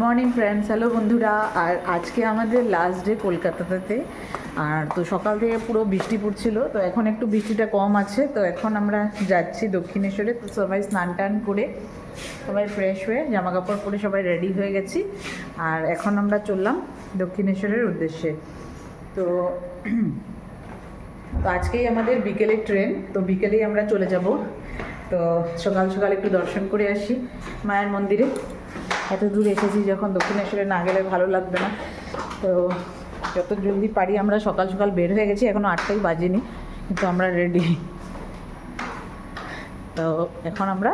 Morning friends, hello বন্ধুরা। আর আজকে আমাদের লাস্ট ডে কলকাতাতে। আর তো সকাল থেকে পুরো বৃষ্টি পড়ছিল, তো এখন একটু বৃষ্টিটা কম আছে। তো এখন আমরা যাচ্ছি দক্ষিণেশ্বরে, তো সবাই স্নান টান করে সবাই ফ্রেশ হয়ে জামা কাপড় পরে সবাই রেডি হয়ে গেছি। আর এখন আমরা চললাম দক্ষিণেশ্বরের উদ্দেশ্যে। তো তো আজকেই আমাদের বিকেলে ট্রেন তো বিকেলেই আমরা চলে যাব। তো সকাল সকাল একটু দর্শন করে আসি মায়ের মন্দিরে। এত দূর এসেছি যখন দক্ষিণেশ্বরে না গেলে ভালো লাগবে না। তো যত জলদি পারি আমরা সকাল সকাল বের হয়ে গেছি এখনও আটটাই বাজেনি, কিন্তু আমরা রেডি তো এখন আমরা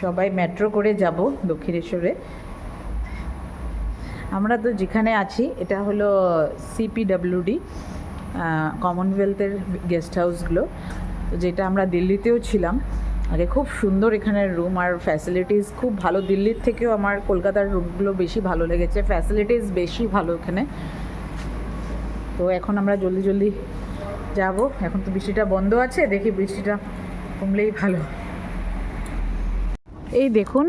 সবাই মেট্রো করে যাব দক্ষিণেশ্বরে। আমরা তো যেখানে আছি, এটা হলো সিপিডাব্লিউডি কমনওয়েলথের গেস্ট হাউসগুলো যেটা আমরা দিল্লিতেও ছিলাম। আগে খুব সুন্দর এখানের রুম আর ফ্যাসিলিটিস খুব ভালো। দিল্লির থেকেও আমার কলকাতার রুমগুলো বেশি ভালো লেগেছে। ফ্যাসিলিটিস বেশি ভালো এখানে। তো এখন আমরা জলদি জলদি যাব। এখন তো বৃষ্টিটা বন্ধ আছে, দেখি বৃষ্টিটা কমলেই ভালো। এই দেখুন,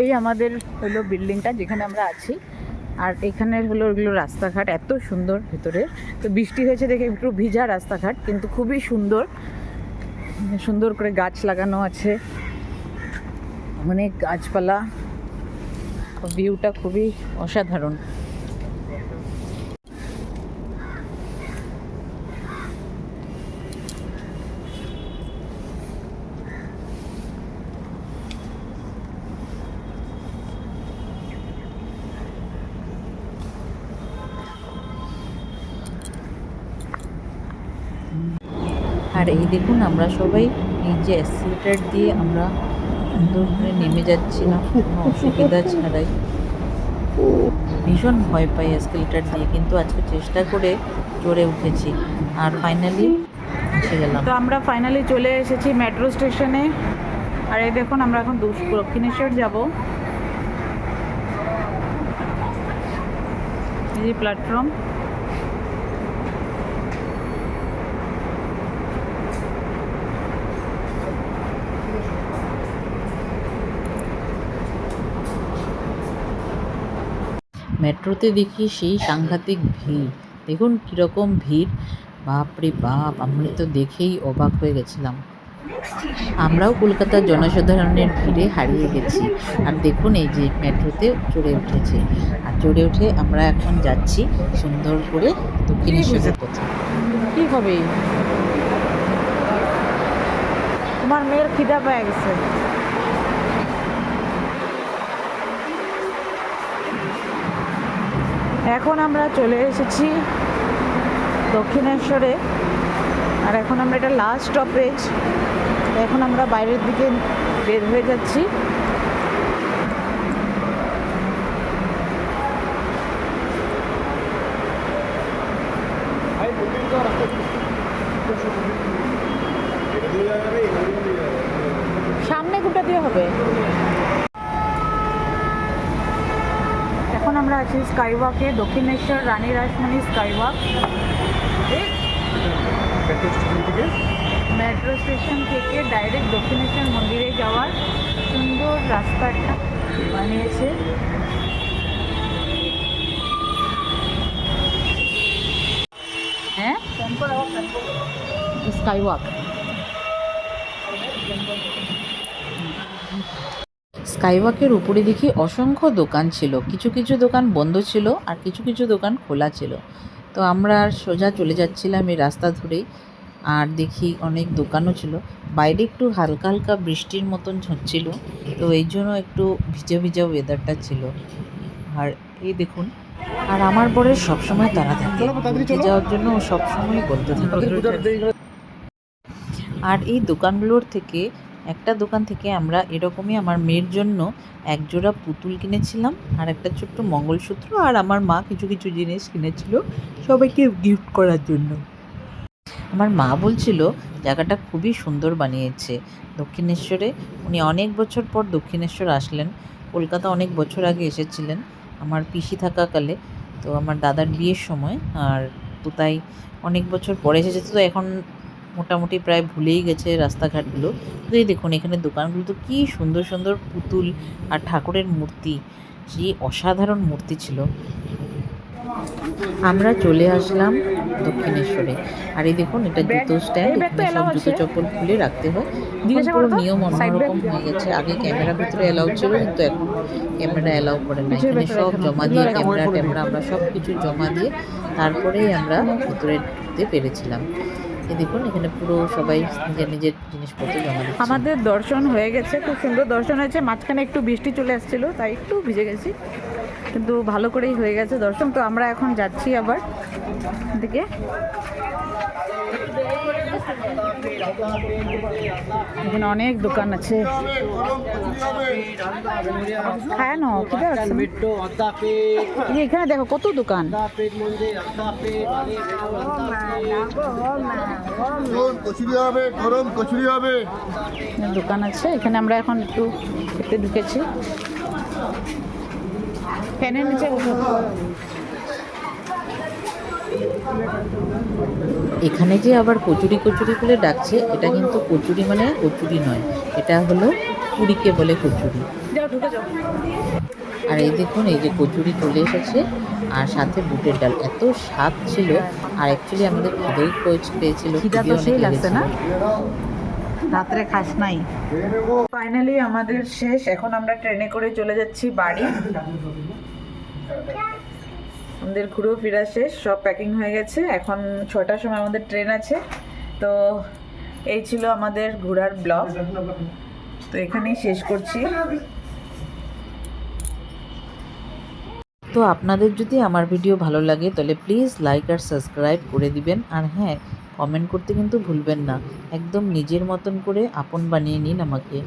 এই আমাদের হলো বিল্ডিংটা যেখানে আমরা আছি। আর এখানের হলো ওগুলো রাস্তাঘাট, এত সুন্দর ভেতরে। তো বৃষ্টি হয়েছে দেখে একটু ভিজা রাস্তাঘাট, কিন্তু খুবই সুন্দর। সুন্দর করে গাছ লাগানো আছে। অনেক গাছপালা। ভিউটা খুবই অসাধারণ। আর এই দেখুন, আমরা সবাই এই যে এসিলেটার দিয়ে আমরা সুন্দর করে নেমে যাচ্ছিলাম কোনো অসুবিধা ছাড়াই। ভীষণ ভয় পাই এসকেলেটার দিয়ে, কিন্তু আজকে চেষ্টা করে চড়ে উঠেছি আর ফাইনালি এসে গেলাম। তো আমরা ফাইনালি চলে এসেছি মেট্রো স্টেশনে আর এই দেখুন, আমরা এখন দক্ষিণেশ্বর যাব। এই প্ল্যাটফর্ম মেট্রোতে দেখি সেই সাংঘাতিক ভিড়। দেখুন কীরকম ভিড়। বাপরে বাপ আমরা তো দেখেই অবাক হয়ে গেছিলাম। আমরাও কলকাতার জনসাধারণের ভিড়ে হারিয়ে গেছি। আর দেখুন এই যে মেট্রোতে চড়ে উঠেছে। আর চড়ে উঠে আমরা এখন যাচ্ছি সুন্দর করে দক্ষিণেশ্বরের পথে। কি হবে? তোমার মেয়ের খিদা পেয়ে গেছে। এখন আমরা চলে এসেছি দক্ষিণেশ্বরে। আর এখন আমরা এটা লাস্ট স্টপেজ এখন আমরা বাইরের দিকে বের হয়ে যাচ্ছি। আমরা আছি স্কাইওয়াকে Dakshineswar Rani Rashmoni skywalk. Metro station থেকে? ডাইরেক্ট দক্ষিণেশ্বর মন্দিরে যাওয়ার সুন্দর রাস্তাটা বানিয়েছে। হ্যাঁ? স্কাইওয়াক। স্কাইওয়াকের উপরে দেখি অসংখ্য দোকান ছিল। কিছু কিছু দোকান বন্ধ ছিল আর কিছু কিছু দোকান খোলা ছিল। তো আমরা আর সোজা চলে যাচ্ছিলাম এই রাস্তা ধরেই আর দেখি অনেক দোকানও ছিল। বাইরে একটু হালকা হালকা বৃষ্টির মতন হচ্ছিল তো এই জন্য একটু ভিজা ভিজা ওয়েদারটা ছিল। আর এই দেখুন আর আমার বরের সবসময় তারা থাকে। ঘুরতে যাওয়ার জন্য ও সবসময় বলতে থাকে। আর এই দোকানগুলোর থেকে একটা দোকান থেকে আমরা এরকমই আমার মেয়ের জন্য এক জোড়া পুতুল কিনেছিলাম, আর একটা ছোট্ট মঙ্গলসূত্র, আর আমার মা কিছু কিছু জিনিস কিনেছিল সবাইকে গিফট করার জন্য। আমার মা বলছিল, জায়গাটা খুবই সুন্দর বানিয়েছে দক্ষিণেশ্বরে। উনি অনেক বছর পর দক্ষিণেশ্বর আসলেন। কলকাতা অনেক বছর আগে এসেছিলেন, আমার পিসি থাকাকালে। তো আমার দাদার বিয়ের সময়, আর তো তাই অনেক বছর পরে এসেছে। তো এখন মোটামুটি প্রায় ভুলেই গেছে রাস্তাঘাটগুলো। তো এই দেখুন এখানে দোকানগুলো তো কী সুন্দর সুন্দর পুতুল আর ঠাকুরের মূর্তি। যে অসাধারণ মূর্তি ছিল। আমরা চলে আসলাম দক্ষিণেশ্বরে। আর এই দেখুন এটা জুতো স্ট্যান্ড এখানে সব জুতো চপ্পল খুলে রাখতে হয়। এখন পুরো নিয়ম অন্যরকম হয়ে গেছে। আগে ক্যামেরা ভিতরে অ্যালাউ ছিল কিন্তু এখন ক্যামেরা অ্যালাউ করে না এখানে সব জমা দিয়ে ক্যামেরা ট্যামেরা আমরা সব কিছু জমা দিয়ে তারপরেই আমরা ভিতরে ঢুকতে পেরেছিলাম। দেখুন, এখানে পুরো সবাই নিজের নিজের জিনিসপত্র জমা আমাদের দর্শন হয়ে গেছে, খুব সুন্দর দর্শন হয়েছে। মাঝখানে একটু বৃষ্টি চলে আসছিল, তাই একটু ভিজে গেছি। কিন্তু ভালো করেই হয়ে গেছে দর্শন। তো আমরা এখন যাচ্ছি আবার দিকে এখানে অনেক দোকান আছে। এখানে দেখো কত দোকান। দোকান আছে, এখানে আমরা এখন একটু ঢুকেছি। ফ্যানের নিচে এখানে যে আবার কচুরি কচুরি বলে ডাকছে এটা কিন্তু কচুরি মানে কচুরি নয় এটা হলো পুরীকে বলে কচুরি। আর এই দেখুন এই যে কচুরি চলে এসেছে আর সাথে বুটের ডাল। এত স্বাদ ছিল আর অ্যাকচুয়ালি আমাদের পেয়েছ- পেয়েছিল লাগছে না। রাত্রে খাস নাই। ফাইনালি আমাদের শেষ এখন আমরা ট্রেনে করে চলে যাচ্ছি বাড়ি। আমাদের ঘুরেও ফেরা শেষ সব প্যাকিং হয়ে গেছে। এখন ছটার সময় আমাদের ট্রেন আছে। তো এই ছিল আমাদের ঘোরার ব্লগ তো এখানেই শেষ করছি। তো আপনাদের যদি আমার ভিডিও ভালো লাগে, তাহলে প্লিজ লাইক আর সাবস্ক্রাইব করে দিবেন। আর হ্যাঁ কমেন্ট করতে কিন্তু ভুলবেন না। একদম নিজের মতন করে আপন বানিয়ে নিন আমাকে।